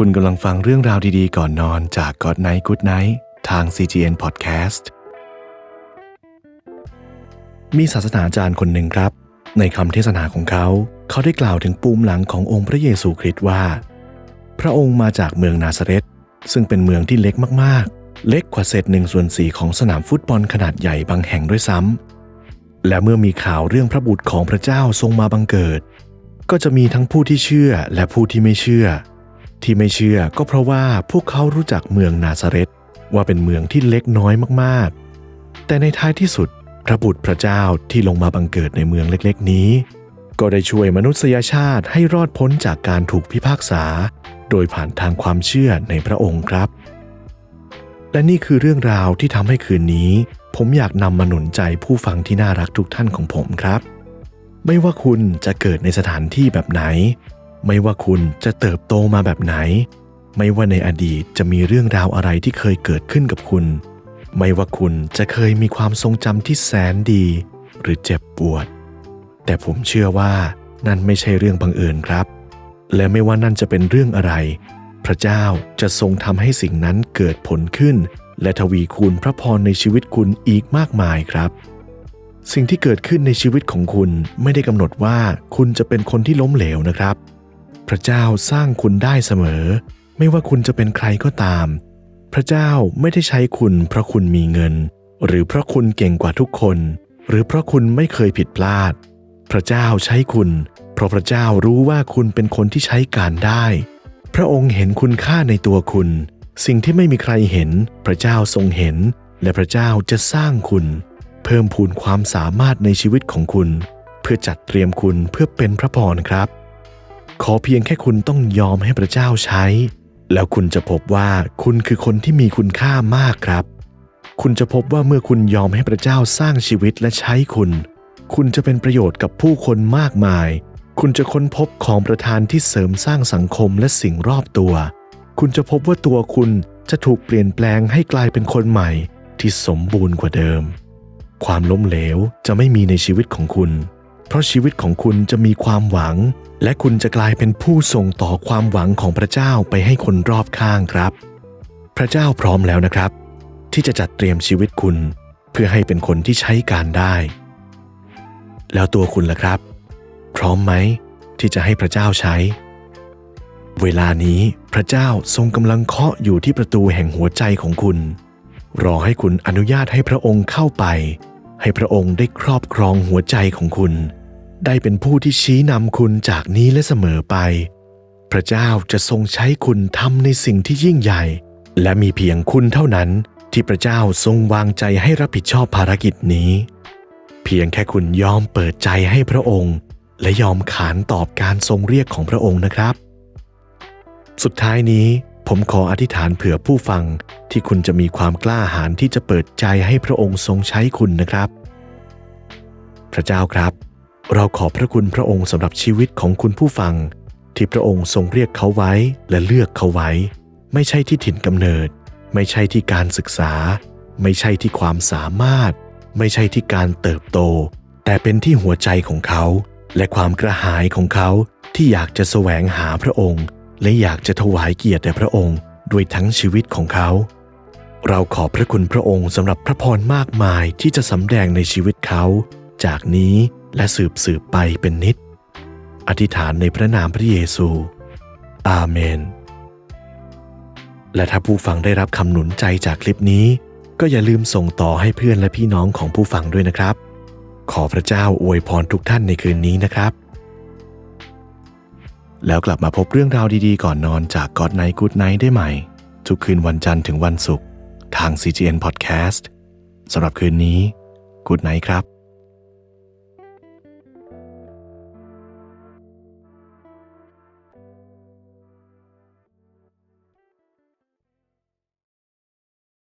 คุณกำลังฟังเรื่องราวดีๆ ก่อนนอนจาก God Night Good Night ทาง CGN Podcast มีศาสนาจารย์คนหนึ่งครับ ในคำเทศนาของเขา เขาได้กล่าวถึงปูมหลังขององค์พระเยซูคริสต์ว่า พระองค์มาจากเมืองนาซาเรตซึ่งเป็นเมืองที่เล็กมากๆ เล็กกว่าเศษหนึ่งส่วนสี่ของสนามฟุตบอลขนาดใหญ่บางแห่งด้วยซ้ำและเมื่อมีข่าวเรื่องพระบุตรของพระเจ้าทรงมาบังเกิด ก็จะมีทั้งผู้ที่เชื่อและผู้ที่ไม่เชื่อ ที่ไม่เชื่อก็เพราะว่าพวกเขารู้จักเมืองนาซาเรตว่าเป็นเมืองที่เล็กน้อยมากๆ แต่ในท้ายที่สุดพระบุตรพระเจ้าที่ลงมาบังเกิดในเมืองเล็กๆ นี้ ก็ได้ช่วยมนุษยชาติให้รอดพ้นจากการถูกพิพากษา โดยผ่านทางความเชื่อในพระองค์ครับ และนี่คือเรื่องราวที่ทำให้คืนนี้ ผมอยากนำมาหนุนใจผู้ฟังที่น่ารักทุกท่านของผมครับ ไม่ว่าคุณจะเกิดในสถานที่แบบไหน ไม่ว่าคุณจะเติบโตมาแบบไหน ไม่ว่าในอดีตจะมีเรื่องราวอะไรที่เคยเกิดขึ้นกับคุณ ไม่ว่าคุณจะเคยมีความทรงจำที่แสนดี หรือเจ็บปวด แต่ผมเชื่อว่านั่นไม่ใช่เรื่องบังเอิญครับ และไม่ว่านั่นจะเป็นเรื่องอะไร พระเจ้าจะทรงทำให้สิ่งนั้นเกิดผลขึ้น และทวีคูณพระพรในชีวิตคุณอีกมากมายครับสิ่งที่เกิดขึ้นในชีวิตของคุณไม่ได้กำหนดว่าคุณจะเป็นคนที่ล้มเหลวนะครับ พระเจ้าสร้างคุณได้เสมอ ไม่ว่าคุณจะเป็นใครก็ตาม พระเจ้าไม่ได้ใช้คุณ เพราะคุณมีเงิน หรือเพราะคุณเก่งกว่าทุกคน หรือเพราะคุณไม่เคยผิดพลาด พระเจ้าใช้คุณ เพราะพระเจ้ารู้ว่าคุณเป็นคนที่ใช้การได้ พระองค์เห็นคุณค่าในตัวคุณ สิ่งที่ไม่มีใครเห็น พระเจ้าทรงเห็น และพระเจ้าจะสร้างคุณ เพิ่มพูนความสามารถในชีวิตของคุณ เพื่อจัดเตรียมคุณเพื่อเป็นพระพรครับ ขอเพียงแค่คุณต้องยอมให้พระเจ้าใช้ แล้วคุณจะพบว่าคุณคือคนที่มีคุณค่ามากครับ คุณจะพบว่าเมื่อคุณยอมให้พระเจ้าสร้างชีวิตและใช้คุณ คุณจะเป็นประโยชน์กับผู้คนมากมาย คุณจะค้นพบของประทานที่เสริมสร้างสังคมและสิ่งรอบตัว คุณจะพบว่าตัวคุณจะถูกเปลี่ยนแปลงให้กลายเป็นคนใหม่ที่สมบูรณ์กว่าเดิม ความล้มเหลวจะไม่มีในชีวิตของคุณ เพราะชีวิตของคุณจะมีความหวัง และคุณจะกลายเป็นผู้ส่งต่อความหวังของพระเจ้าไปให้คนรอบข้างครับ พระเจ้าพร้อมแล้วนะครับ ที่จะจัดเตรียมชีวิตคุณ เพื่อให้เป็นคนที่ใช้การได้ แล้วตัวคุณล่ะครับ พร้อมไหมที่จะให้พระเจ้าใช้ เวลานี้พระเจ้าทรงกำลังเคาะอยู่ที่ประตูแห่งหัวใจของคุณ รอให้คุณอนุญาตให้พระองค์เข้าไป ให้พระองค์ได้ครอบครองหัวใจของคุณ ได้เป็นผู้ที่ชี้นำคุณจากนี้และเสมอไป พระเจ้าจะทรงใช้คุณทำในสิ่งที่ยิ่งใหญ่ และมีเพียงคุณเท่านั้นที่พระเจ้าทรงวางใจให้รับผิดชอบภารกิจนี้ เพียงแค่คุณยอมเปิดใจให้พระองค์ และยอมขานตอบการทรงเรียกของพระองค์นะครับ สุดท้ายนี้ ผมขออธิษฐานเผื่อผู้ฟังที่คุณจะมีความกล้าหาญที่จะเปิดใจให้พระองค์ทรงใช้คุณนะครับ พระเจ้าครับ เราขอบพระคุณพระองค์สำหรับชีวิตของคุณผู้ฟัง ที่พระองค์ทรงเรียกเขาไว้และเลือกเขาไว้ ไม่ใช่ที่ถิ่นกำเนิด ไม่ใช่ที่การศึกษา ไม่ใช่ที่ความสามารถ ไม่ใช่ที่การเติบโต แต่เป็นที่หัวใจของเขา และความกระหายของเขาที่อยากจะแสวงหาพระองค์ และอยากจะถวายเกียรติแด่พระองค์ด้วยทั้งชีวิตของเขา เราขอบพระคุณพระองค์สำหรับพระพรมากมายที่จะสำแดงในชีวิตเขา จากนี้และสืบสืบไปเป็นนิด อธิษฐานในพระนามพระเยซู อาเมน และถ้าผู้ฟังได้รับคำหนุนใจจากคลิปนี้ ก็อย่าลืมส่งต่อให้เพื่อนและพี่น้องของผู้ฟังด้วยนะครับ ขอพระเจ้าอวยพรทุกท่านในคืนนี้นะครับ แล้วกลับมาพบเรื่องราวดีๆ ก่อนนอนจาก God Night Good Night ได้ใหม่ ทุกคืนวันจันทร์ถึงวันศุกร์ทาง CGN Podcast สำหรับคืนนี้ Good Night ครับ